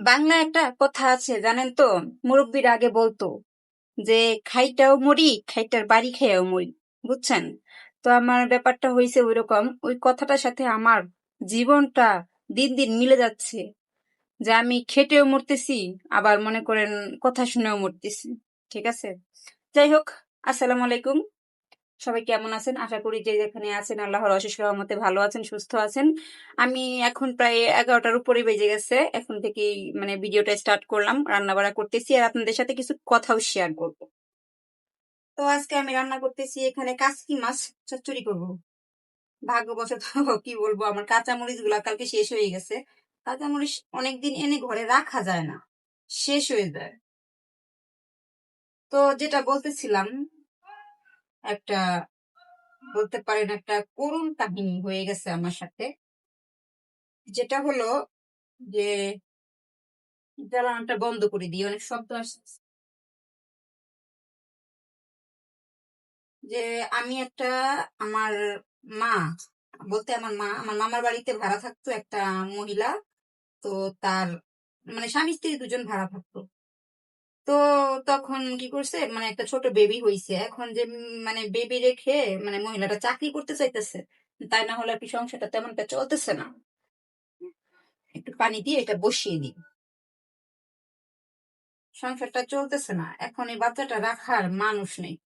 বাংলা একটা কথা আছে, জানেন তো? মুরব্বীরা আগে বলতো যে, খাইটাও মরি খাইটার বাড়ি খেয়েও মরি বুঝছেন? তো আমার ব্যাপারটা হয়েছে ওইরকম। ওই কথাটার সাথে আমার জীবনটা দিন দিন মিলে যাচ্ছে যে, আমি খেটেও মরতেছি, আবার মনে করেন কথা শুনেও মরতেছি, ঠিক আছে? যাই হোক, আসসালামু আলাইকুম। সবাই কেমন আছেন? আশা করি যে যেখানে আছেন, আল্লাহর অশেষ রহমতে ভালো আছেন, সুস্থ আছেন। আমি এখন প্রায় এগারোটার উপরে বেজে গেছে। এখন থেকে মানে ভিডিওটা স্টার্ট করলাম রান্না বাড়া করতেছি আর আপনাদের সাথে কিছু কথাও শেয়ার করব। তো আজকে আমি রান্না করতেছি এখানে কাসকি মাছ চচ্চড়ি করব। ভাগ্যবশত কি বলব, আমার কাঁচামরিচগুলা কালকে শেষ হয়ে গেছে। কাঁচামরিচ অনেকদিন এনে ঘরে রাখা যায় না, শেষ হয়ে যায়। তো যেটা বলতেছিলাম একটা, বলতে পারেন একটা করুণ কাহিনী হয়ে গেছে আমার সাথে। যেটা হলো যে জ্বালানোটা বন্ধ করে দিই অনেক শব্দ আসছে। যে, আমি একটা, আমার মা, বলতে আমার মা, আমার মামার বাড়িতে ভাড়া থাকতো একটা মহিলা। তো তার মানে স্বামী স্ত্রী দুজন ভাড়া থাকতো। তো তখন কি করছে মানে একটা ছোট বেবি হইছে। এখন যে মানে বেবি রেখে মানে মহিলাটা চাকরি করতে চাইতেছে, তাই না হলে কি সংসারটা তেমনটা চলতেছে না। একটু পানি দিয়ে এটা বসিয়ে দিই। সংসারটা চলতেছে না, এখন এই বাচ্চাটা রাখার মানুষ নেই।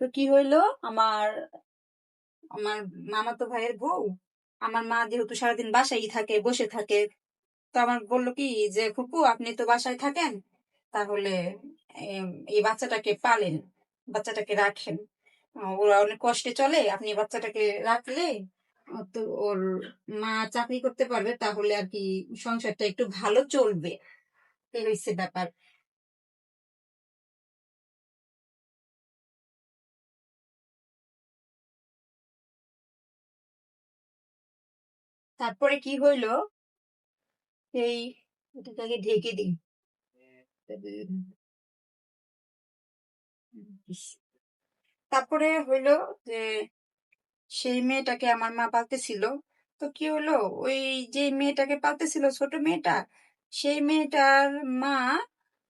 তো কি হইল, আমার আমার মামাতো ভাইয়ের বউ, আমার মা যেহেতু সারাদিন বাসায় থাকে, বসে থাকে, তো আমার বলল কি যে, ফুপু, আপনি তো বাসায় থাকেন তাহলে এই বাচ্চাটাকে পালেন, বাচ্চাটাকে রাখেন। ওরা অনেক কষ্টে চলে, আপনি বাচ্চাটাকে রাখলে তো ওর মা চাকরি করতে পারবে, তাহলে আর কি সংসারটা একটু ভালো চলবে। এই ব্যাপার। তারপরে কি হইল? এই, এটাকে ঢেকে দিই। তারপরে হইল যে সেই মেয়েটাকে আমার মা পালতেছিল। তো কি হলো ওই যে মেয়েটাকে পালতেছিল ছোট মেয়েটা সেই মেয়েটার মা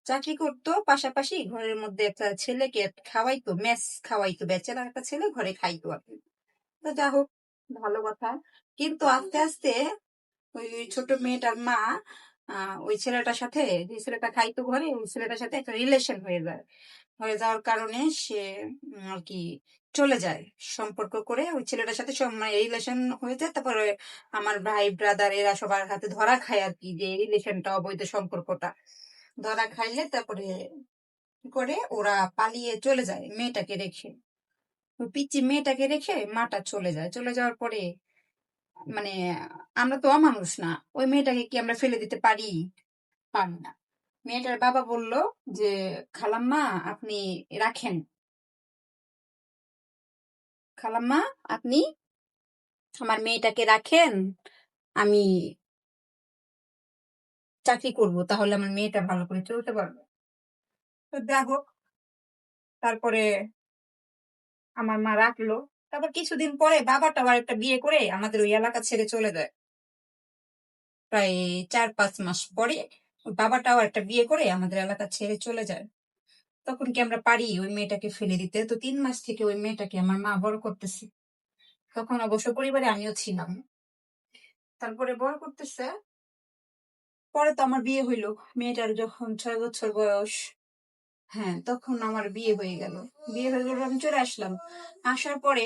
চাকরি করতো পাশাপাশি ঘরের মধ্যে একটা ছেলেকে খাওয়াইতো মেস খাওয়াইতো বেচারা একটা ছেলে ঘরে খাইতো আর তো যা হোক ভালো কথা। কিন্তু আস্তে আস্তে ওই ছোট মেয়েটার মা ওই ছেলেটার সাথে যে ছেলেটা খাইতো ঘরে, ওই ছেলেটার সাথে একটা রিলেশন হয়ে যায়। হয়ে যাওয়ার কারণে সে আর কি চলে যায় সম্পর্ক করে। ওই ছেলেটার সাথে রিলেশন মানে হয়ে যায়। তারপরে আমার ভাই ব্রাদার এরা সবার হাতে ধরা খায় আর কি, যে রিলেশনটা অবৈধ সম্পর্কটা। ধরা খাইলে তারপরে করে ওরা পালিয়ে চলে যায় মেয়েটাকে রেখে। পিচি মেয়েটাকে রেখে মাটা চলে যায়। চলে যাওয়ার পরে মানে আমরা তো অমানুষ না, ওই মেয়েটাকে কি আমরা ফেলে দিতে পারি? পারি না। মেয়েটার বাবা বলল যে, খালাম্মা, আপনি রাখেন। খালাম্মা, আপনি আমার মেয়েটাকে রাখেন, আমি চাকরি করব, তাহলে আমার মেয়েটা ভালো করে চলতে পারবে। তো হোক, তারপরে আমার মা রাখল। তারপর কিছুদিন পরে বাবাটা আবার একটা বিয়ে করে আমাদের ওই এলাকা ছেড়ে চলে যায়। প্রায় চার পাঁচ মাস পরে বাবাটাও একটা বিয়ে করে আমাদের এলাকা ছেড়ে চলে যায়। তখন কি আমরা পারি ওই মেয়েটাকে ফেলে দিতে? তো তিন মাস থেকে ওই মেয়েটাকে আমার মা বড় করতেছে। তখন অবশ্য পরিবারে আমিও ছিলাম। তারপরে বড় করতেছে। পরে তো আমার বিয়ে হইল। মেয়েটার যখন ছয় বছর বয়স হ্যাঁ তখন আমার বিয়ে হয়ে গেল। বিয়ে হয়ে গেল, আমি চলে আসলাম। আসার পরে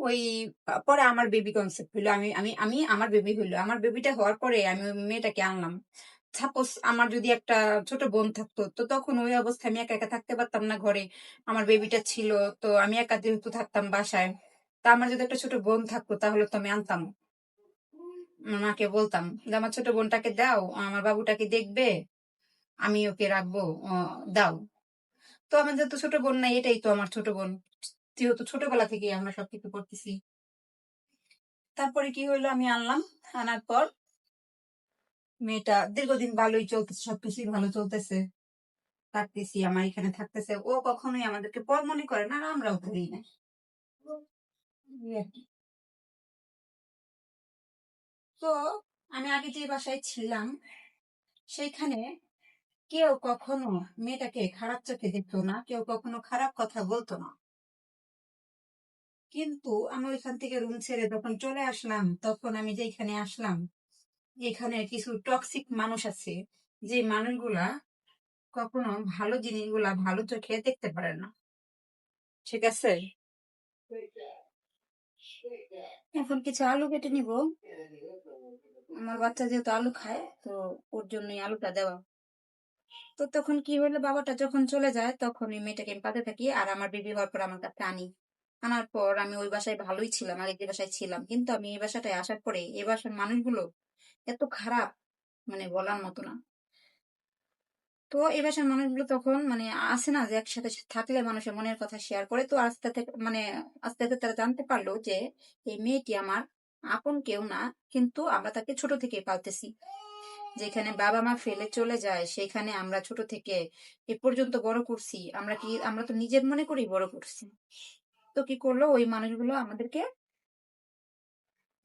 ওই, পরে আমার বেবি কনসেপ্ট হইল। আমি আমি আমি আমার বেবি হইল। আমার বেবিটা হওয়ার পরে আমি মেয়েটাকে আনলাম। সাপোজ আমার যদি একটা ছোট বোন থাকতো, তো তখন ওই অবস্থায় আমি একা একা থাকতে পারতাম না ঘরে। আমার বেবিটা ছিল, তো আমি একা যেহেতু থাকতাম বাসায়, তা আমার যদি একটা ছোট বোন থাকতো, তাহলে তো আমি আনতাম। মাকে বলতাম যে, আমার ছোট বোনটাকে দাও, আমার বাবুটাকে দেখবে আমি ওকে রাখব দাও। তো আমাদের তো ছোট বোন নাই, এটাই তো আমার ছোট বোন। যেহেতু ছোটবেলা থেকে আমরা সবকিছু করতেছি। তারপরে কি হইল, আমি আনলাম। আনার পর মেয়েটা দীর্ঘদিন ভালোই চলতেছে, সবকিছুই ভালো চলতেছে। থাকতেছি, আমার এখানে থাকতেছে। ও কখনোই আমাদেরকে পর মনে করে না, আর আমরাও করি না। তো আমি আগে যে বাসায় ছিলাম, সেইখানে কেউ কখনো মেয়েটাকে খারাপ চোখে দেখতো না, কেউ কখনো খারাপ কথা বলতো না। কিন্তু আমি ওইখান থেকে রুম ছেড়ে যখন চলে আসলাম, তখন আমি যেখানে আসলাম, এখানে কিছু টক্সিক মানুষ আছে, যে মানুষগুলা কখনো ভালো জিনিসগুলা ভালো চোখে দেখতে পারে না। ঠিক আছে? এখন কিছু আলু কেটে নিব। আমার বাচ্চা যেহেতু আলু খায়, তো ওর জন্যই আলুটা দেওয়া। তো তখন কি হলো বাবাটা যখন চলে যায়, তখন ওই মেয়েটাকে আমি পাতে থাকি আর আমার বেবি হওয়ার পর আমার কাছে আনি আনার পর আমি ওই বাসায় ভালোই ছিলাম আগে যে বাসায় ছিলাম। কিন্তু আমি এই বাসাটায় আসার পরে এই বাসার মানুষগুলো এত খারাপ মানে বলার মতো না। তো এই বাসার মানুষগুলো তখন মানে আসে না যে একসাথে থাকলে মানুষের মনের কথা শেয়ার করে। তো আস্তে থেকে মানে আস্তে আস্তে তারা জানতে পারল যে এই মেয়েটি আমার আপন কেউ না, কিন্তু আমরা তাকে ছোট থেকে পালতেছি। যেখানে বাবা মা ফেলে চলে যায়, সেখানে আমরা ছোট থেকে এ পর্যন্ত বড় করছি। আমরা কি, আমরা তো নিজের মনে করি বড় করছি। তো কি করল? ওই মানুষগুলো আমাদেরকে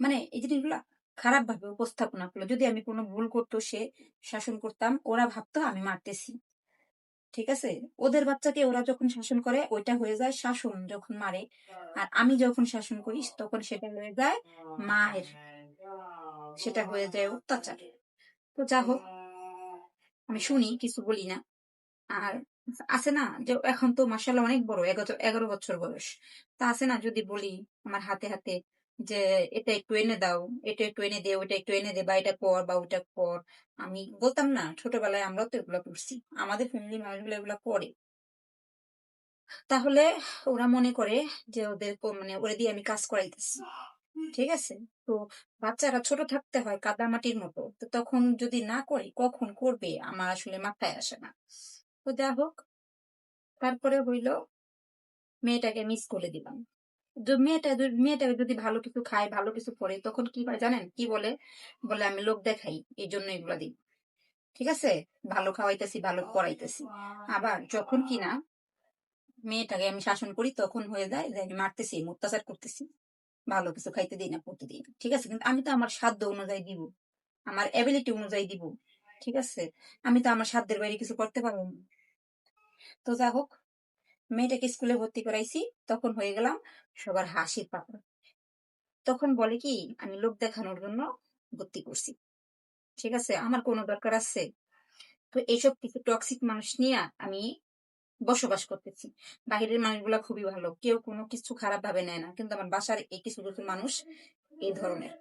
মানে এই জিনিসগুলো খারাপ ভাবে উপস্থাপনা করল। যদি আমি কোনো ভুল করতো, সে শাসন করতাম, ওরা ভাবতো আমি মারতেছি। ঠিক আছে? ওদের বাচ্চাকে ওরা যখন শাসন করে, ওইটা হয়ে যায় শাসন যখন মারে। আর আমি যখন শাসন করি, তখন সেটা হয়ে যায় মায়ের। সেটা হয়ে যায় অত্যাচার তো যা হোক, আমি শুনি, কিছু বলি না। আর আছে না যে, এখন তো মাসাল্লাহ অনেক বড়, এগারো বছর বয়স। তা আছে না যদি বলি আমার হাতে হাতে যে, এটা একটু এনে দাও, এটা একটু এনে দে ওটা একটু এনে দে, বা এটা কর, বা ওটা কর। আমি বলতাম না, ছোটবেলায় আমরাও তো এগুলো করছি। আমাদের ফ্যামিলি মানুষগুলো এগুলো করে। তাহলে ওরা মনে করে যে ওদের মানে ওরা দিয়ে আমি কাজ করাইতেছি। ঠিক আছে। তো বাচ্চারা ছোট থাকতে হয় কাদামাটির মতো। তো তখন যদি না করে, কখন করবে? আমার আসলে মাথায় আসে না। তো যা হোক, তারপরে হইল মেয়েটাকে মিস করে দিলাম। মেয়েটা মেয়েটা যদি ভালো কিছু খায়, ভালো কিছু পরে তখন কি হয় জানেন? কি বলে? বলে, আমি লোক দেখাই এই জন্য এগুলা দিই। ঠিক আছে? ভালো খাওয়াইতেছি, ভালো পড়াইতেছি। আবার যখন কিনা মেয়েটাকে আমি শাসন করি, তখন হয়ে যায় যে, আমি মারতেছি অত্যাচার করতেছি। ভালো কিছু খাইতে দিই না, পড়তে দিই না। ঠিক আছে? কিন্তু আমি তো আমার সাধ্য অনুযায়ী দিব। আমার অ্যাবিলিটি অনুযায়ী দিব। ঠিক আছে? আমি তো আমার সাধ্যের বাইরে কিছু করতে পারব না। তো যা হোক, মেয়েটাকে স্কুলে ভর্তি করাইছি, তখন হয়ে গেলাম সবার হাসির পাত্র তখন বলে কি, আমি লোক দেখানোর জন্য ভর্তি করছি। ঠিক আছে? আমার কোনো দরকার আছে? তো এইসব কিছু টক্সিক মানুষ নিয়ে আমি বসবাস করতেছি। বাহিরের মানুষগুলা খুবই ভালো। কেউ কোনো কিছু খারাপ ভাবে নেয় না। কিন্তু আমার বাসার এই কিছু কিছু মানুষ এই ধরনের।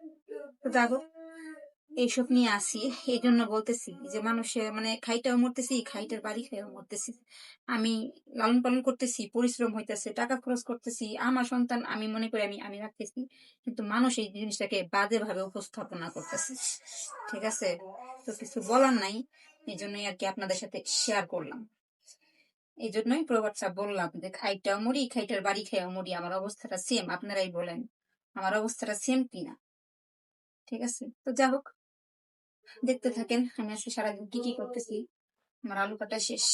তো যা হোক, এইসব নিয়ে আসি। এই জন্য বলতেছি যে মানুষের মানে খাইটাও মরতেছি, খাইটার বাড়ি খেয়েও মরতেছি। আমি লালন পালন করতেছি, পরিশ্রম হইতেছে, টাকা খরচ করতেছি, আমার সন্তান আমি মনে করি আমি আমি রাখতেছি। কিন্তু মানুষ এই জিনিসটাকে বাজে ভাবে উপস্থাপনা করতেছে। ঠিক আছে? তো কিছু বলার নাই। এই জন্যই আর কি আপনাদের সাথে শেয়ার করলাম। এই জন্যই প্রবাদটা বললাম যে, খাইটাও মরি খাইটার বাড়ি খাইও মরি আমার অবস্থাটা সেম আপনারাই বলেন। আমার অবস্থাটা সেম কিনা? ঠিক আছে? তো যা হোক, দেখতে থাকেন। আমি আসলে সারাদিন কি কি করতেছি? আমার আলু কাটা শেষ।